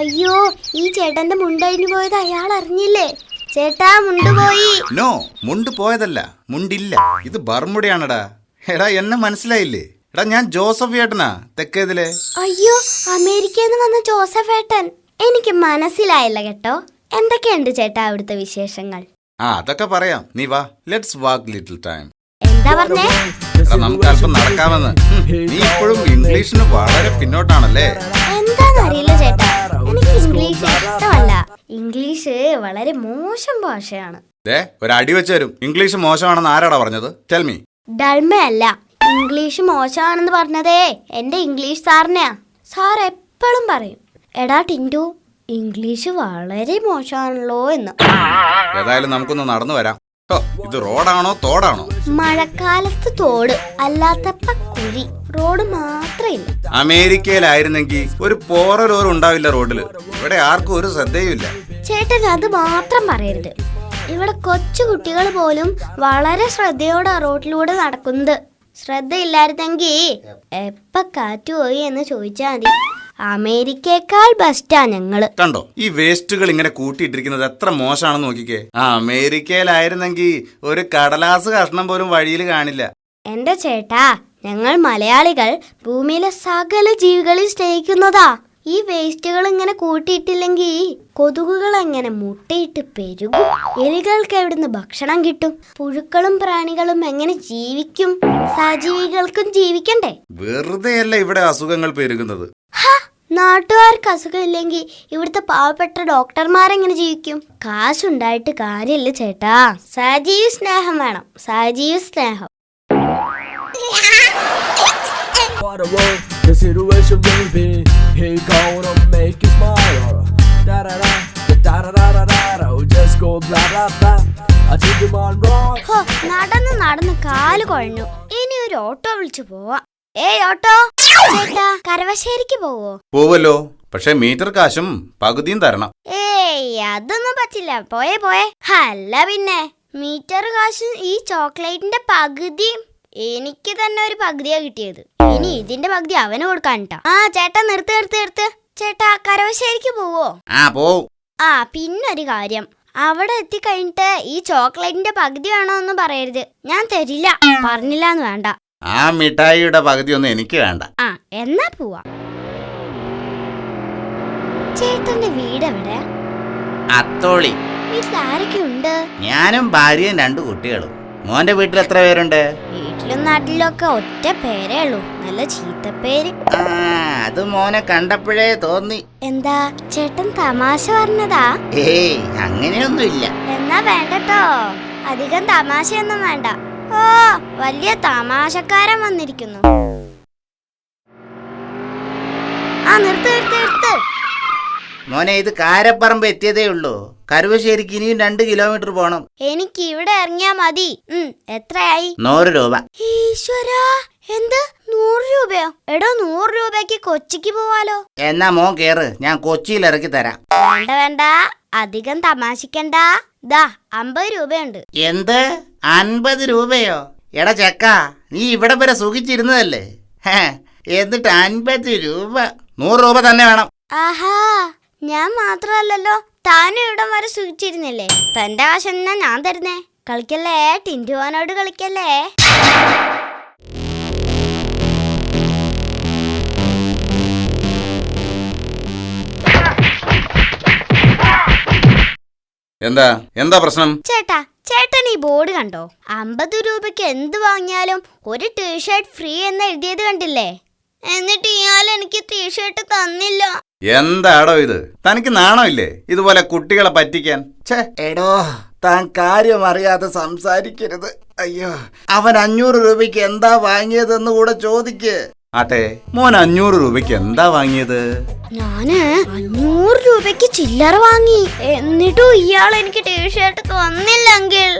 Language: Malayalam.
അയ്യോ ഈ ചേട്ടന്റെ മുണ്ടഴിഞ്ഞു പോയത് അയാൾ അറിഞ്ഞില്ലേ? ചേട്ടാ മുണ്ട് പോയി. നോ മുണ്ട് പോയതല്ല മുണ്ടില്ല. ഇത് ബർമുടിയാണടാ. എടാ എന്നെ മനസ്സിലായില്ലേ? എടാ ഞാൻ ജോസഫ് ഏട്ടനാ. തെക്കേതിലെ? അയ്യോ അമേരിക്കയിൽ നിന്ന് വന്ന ജോസഫ് ഏട്ടൻ. എനിക്ക് മനസ്സിലായില്ല കേട്ടോ. എന്തൊക്കെയുണ്ട് ചേട്ടാ അവിടുത്തെ വിശേഷങ്ങൾ? ആ അതൊക്കെ പറയാം. നീ വാ. ലെറ്റ്സ് വാക്ക് ലിറ്റിൽ ടൈം എന്താ പറഞ്ഞേ? നമുക്ക് അല്പം നടക്കാമെന്ന്. നീ ഇപ്പോഴും ഇംഗ്ലീഷിന് വളരെ പിന്നോട്ടാണല്ലേ? എന്താന്നറിയില്ല ചേട്ടാ. എനിക്ക് ഇംഗ്ലീഷ് ഇഷ്ടമല്ല. ഇംഗ്ലീഷ് വളരെ മോശം ഭാഷയാണ്. ദേ ഒരു അടി വെച്ച് തരും. ഇംഗ്ലീഷ് മോശമാണെന്ന് ആരാടാ പറഞ്ഞത്? ടെൽമി ഡൾമയല്ല ഇംഗ്ലീഷ് മോശമാണെന്ന് പറഞ്ഞതേ എന്റെ ഇംഗ്ലീഷ് സാറിനെയാ. സാർ എപ്പോഴും പറയും എടാ ടിന്റു ഇംഗ്ലീഷ് വളരെ മോശമാണല്ലോ എന്ന്. ഏതായാലും നമുക്കൊന്ന് നടന്നു വരാം. ഇത് റോഡാണോ തോടാണോ? മഴക്കാലത്ത് തോട് അല്ലാത്തപ്പ കുഴി. റോഡ് മാത്രമില്ല അമേരിക്കയിലായിരുന്നെങ്കിൽ ഒരു പോറലോർ ഉണ്ടാവില്ല റോഡിൽ. ഇവിടെ ആർക്കും ഒരു ശ്രദ്ധയുമില്ല. ചേട്ടൻ അത് മാത്രം പറയരുത്. ഇവിടെ കൊച്ചു കുട്ടികൾ പോലും വളരെ ശ്രദ്ധയോടെ റോഡിലൂടെ നടക്കുന്നത്. ശ്രദ്ധയില്ലായിരുന്നെങ്കിൽ എപ്പ കാറ്റുപോയി എന്ന് ചോദിച്ചാൽ മതി. അമേരിക്കയേക്കാൾ ബെസ്റ്റാ ഞങ്ങൾ. കണ്ടോ? ഈ വേസ്റ്റുകൾ ഇങ്ങനെ കൂട്ടിയിട്ടിരിക്കുന്നത് എത്ര മോശമാണെന്ന് നോക്കിക്കേ. ആ അമേരിക്കയിലായിരുന്നെങ്കിൽ ഒരു കടലാസ് കഷ്ണം പോലും വഴിയിൽ കാണില്ല. എന്റെ ചേട്ടാ ഞങ്ങൾ മലയാളികൾ ഭൂമിയിലെ സകല ജീവികളിൽ സ്നേഹിക്കുന്നതാ. ഈ വേസ്റ്റുകൾ ഇങ്ങനെ കൂട്ടിയിട്ടില്ലെങ്കിൽ കൊതുകുകൾ എങ്ങനെ മുട്ടയിട്ട് പെരുകും? എലികൾക്ക് എവിടുന്ന് ഭക്ഷണം കിട്ടും? പുഴുക്കളും പ്രാണികളും എങ്ങനെ ജീവിക്കും? സജീവികൾക്കും ജീവിക്കണ്ടേ? വെറുതെയല്ല ഇവിടെ അസുഖങ്ങൾ പെരുകുന്നത്. ഹ, നാട്ടുകാർക്ക് അസുഖമില്ലെങ്കിൽ ഇവിടുത്തെ പാവപ്പെട്ട ഡോക്ടർമാരെങ്ങനെ ജീവിക്കും കാശുണ്ടായിട്ട് കാര്യമില്ല ചേട്ടാ സജീവ സ്നേഹം വേണം സജീവ സ്നേഹം What a world the situation will be. He gonna make you smile. Da da da da da da da da da. Just go blah blah blah. I on wrong. നടന്ന് നടന്ന് കാൽ കുഴഞ്ഞു ഇനി ഒരു ഓട്ടോ വിളിച്ചു പോവാ ഏയ് ഓട്ടോ ചേട്ടാ കരവശ്ശേരിക്ക് പോവോ? പോവല്ലോ. പക്ഷെ മീറ്റർ കാശും പകുതിയും തരണം. ഏയ് അതൊന്നും പറ്റില്ല. പോയേ പോയേ. അല്ല പിന്നെ മീറ്റർ കാശും ഈ ചോക്ലേറ്റിന്റെ പകുതിയും എനിക്ക് തന്നെ ഒരു പകുതിയാ കിട്ടിയത്. ഇനി ഇതിന്റെ പകുതി അവന് കൊടുക്കാനിട്ടാ ആ ചേട്ടാ നിർത്ത് നിർത്ത് നിർത്ത്. ചേട്ടാ കരവശ്ശേരിക്ക് പോവോ? ആ പോ ആ പിന്നൊരു കാര്യം. അവിടെ എത്തിക്കഴിഞ്ഞിട്ട് ഈ ചോക്ലേറ്റിന്റെ പകുതി വേണോ എന്ന് പറയരുത്. ഞാൻ തരില്ല. പറഞ്ഞില്ല എന്ന് വേണ്ട. ആ മിഠായിയുടെ പകുതി ഒന്നും എനിക്ക് വേണ്ട. ആ എന്നാ പോവാ. ചേട്ടന്റെ വീട് എവിടെ അത്തോളി. വീട്ടിൽ ആരൊക്കെ ഉണ്ട് ഞാനും ഭാര്യയും രണ്ടു കുട്ടികളും. മോന്റെ വീട്ടിൽ എത്ര പേരുണ്ട്? വീട്ടിലും നാട്ടിലും ഒക്കെ ഒറ്റ പേരേ ഉള്ളൂ. നല്ല ചീത്തപ്പേര് ആ അത് മോനെ കണ്ടപ്പോഴേ തോന്നി. എന്താ ചേട്ടൻ തമാശ പറഞ്ഞതാ? ഏയ് അങ്ങനെയൊന്നുമില്ല. എന്നാ വേണ്ടട്ടോ. അധികം തമാശയൊന്നും വേണ്ട. ഓ വലിയ തമാശക്കാരൻ വന്നിരിക്കുന്നു. ആ നിർത്ത് നിർത്ത് നിർത്ത്. മോനെ ഇത് കാരപ്പറമ്പ് എത്തിയതേ ഉള്ളൂ. കരുവശ്ശേരിക്ക് ഇനിയും രണ്ട് കിലോമീറ്റർ പോണം. എനിക്ക് ഇവിടെ ഇറങ്ങിയാ മതി. ഉം എത്രയായി? നൂറ് രൂപ. ഈശ്വരാ എന്ത്? നൂറ് രൂപയോ? എടോ നൂറ് രൂപയ്ക്ക് കൊച്ചിക്ക് പോവാലോ. എന്നാ മോൻ കേറ്. ഞാൻ കൊച്ചിയിൽ ഇറക്കി തരാം. വേണ്ട വേണ്ട. അധികം തമാശിക്കണ്ട ദാ അമ്പത് രൂപയുണ്ട്. എന്ത്? അൻപത് രൂപയോ? എടാ ചെക്ക നീ ഇവിടെ വരെ സുഖിച്ചിരുന്നതല്ലേ? ഹേ, എന്നിട്ട് അൻപത് രൂപ. നൂറ് രൂപ തന്നെ വേണം. ആഹാ ഞാൻ മാത്രമല്ലല്ലോ താനും ഇവിടം വരെ സുഖിച്ചിരുന്നില്ലേ? തന്റെ എന്നാ ഞാൻ തരുന്നേ? കളിക്കല്ലേ? ടിന്റുവാനോട് കളിക്കല്ലേ? എന്താ? എന്താ പ്രശ്നം? ചേട്ടാ ചേട്ടൻ ഈ ബോർഡ് കണ്ടോ? അമ്പത് രൂപയ്ക്ക് എന്ത് വാങ്ങിയാലും ഒരു ടീഷർട്ട് ഫ്രീ എന്ന് എഴുതിയത് കണ്ടില്ലേ? എന്നിട്ട് ഇയാൾ എനിക്ക് ടീഷർട്ട് തന്നില്ല. എന്താടോ ഇത്? തനിക്ക് നാണോ ഇല്ലേ ഇതുപോലെ കുട്ടികളെ പറ്റിക്കാൻ? ഛേ. എടോ താൻ കാര്യം അറിയാതെ സംസാരിക്കരുത്. അയ്യോ അവൻ അഞ്ഞൂറ് രൂപയ്ക്ക് എന്താ വാങ്ങിയതെന്ന് കൂടെ ചോദിക്ക്. ആട്ടെ മോൻ അഞ്ഞൂറ് രൂപയ്ക്ക് എന്താ വാങ്ങിയത്? ഞാൻ അഞ്ഞൂറ് രൂപയ്ക്ക് ചില്ലറ വാങ്ങി. എന്നിട്ടും ഇയാൾ എനിക്ക് ടീഷർട്ട് തന്നില്ലെങ്കിൽ.